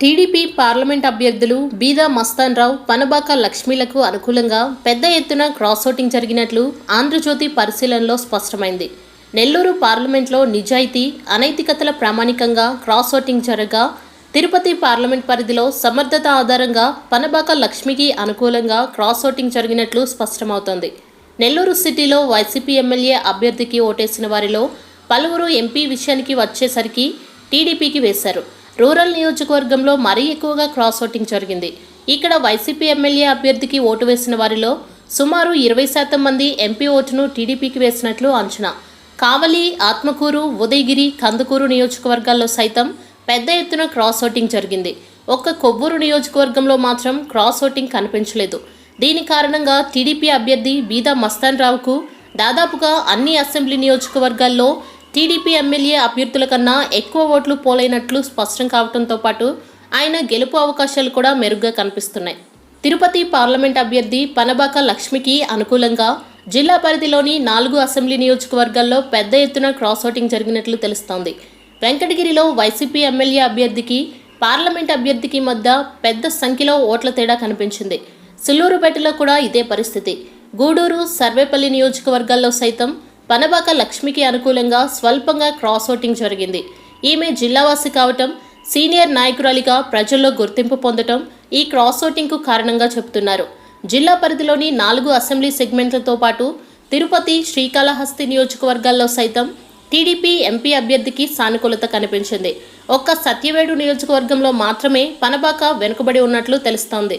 TDP parliament అభ్యర్థులు బీదా మస్తాన్ రావు పనబాక లక్ష్మీలకు అనుకూలంగా పెద్ద ఎత్తున క్రాస్ ఓటింగ్ జరిగినట్లు ఆంధ్రజ్యోతి పరిశీలనలో స్పష్టమైంది. నెల్లూరు పార్లమెంట్లో నిజాయితీ అనైతికతల ప్రామాణికంగా క్రాస్ ఓటింగ్ జరగగా తిరుపతి పార్లమెంట్ పరిధిలో సమర్థత ఆధారంగా పనబాక లక్ష్మికి అనుకూలంగా క్రాస్ ఓటింగ్ జరిగినట్లు స్పష్టమవుతోంది. నెల్లూరు సిటీలో వైసీపీ ఎమ్మెల్యే అభ్యర్థికి ఓటేసిన వారిలో పలువురు ఎంపీ విషయానికి వచ్చేసరికి టీడీపీకి వేశారు. రూరల్ నియోజకవర్గంలో మరీ ఎక్కువగా క్రాస్ ఓటింగ్ జరిగింది. ఇక్కడ వైసీపీ ఎమ్మెల్యే అభ్యర్థికి ఓటు వేసిన వారిలో సుమారు ఇరవై శాతం మంది ఎంపీ ఓటును టీడీపీకి వేసినట్లు అంచనా. కావలి ఆత్మకూరు ఉదయగిరి కందుకూరు నియోజకవర్గాల్లో సైతం పెద్ద ఎత్తున క్రాస్ ఓటింగ్ జరిగింది. ఒక్క కొవ్వూరు నియోజకవర్గంలో మాత్రం క్రాస్ ఓటింగ్ కనిపించలేదు. దీని కారణంగా టీడీపీ అభ్యర్థి బీదా మస్తాన్ రావుకు దాదాపుగా అన్ని అసెంబ్లీ నియోజకవర్గాల్లో టీడీపీ ఎమ్మెల్యే అభ్యర్థుల కన్నా ఎక్కువ ఓట్లు పోలైనట్లు స్పష్టం కావడంతో పాటు ఆయన గెలుపు అవకాశాలు కూడా మెరుగ్గా కనిపిస్తున్నాయి. తిరుపతి పార్లమెంట్ అభ్యర్థి పనబాక లక్ష్మికి అనుకూలంగా జిల్లా పరిధిలోని నాలుగు అసెంబ్లీ నియోజకవర్గాల్లో పెద్ద ఎత్తున క్రాస్ ఓటింగ్ జరిగినట్లు తెలుస్తోంది. వెంకటగిరిలో వైసీపీ ఎమ్మెల్యే అభ్యర్థికి పార్లమెంట్ అభ్యర్థికి మధ్య పెద్ద సంఖ్యలో ఓట్ల తేడా కనిపించింది. సిల్లూరుపేటలో కూడా ఇదే పరిస్థితి. గూడూరు సర్వేపల్లి నియోజకవర్గాల్లో సైతం పనబాక లక్ష్మికి అనుకూలంగా స్వల్పంగా క్రాస్ ఓటింగ్ జరిగింది. ఈమె జిల్లావాసి కావటం సీనియర్ నాయకురాలిగా ప్రజల్లో గుర్తింపు పొందటం ఈ క్రాస్ ఓటింగ్కు కారణంగా చెబుతున్నారు. జిల్లా పరిధిలోని నాలుగు అసెంబ్లీ సెగ్మెంట్లతో పాటు తిరుపతి శ్రీకాళహస్తి నియోజకవర్గాల్లో సైతం టీడీపీ ఎంపీ అభ్యర్థికి సానుకూలత కనిపించింది. ఒక్క సత్యవేడు నియోజకవర్గంలో మాత్రమే పనబాక వెనుకబడి ఉన్నట్లు తెలుస్తోంది.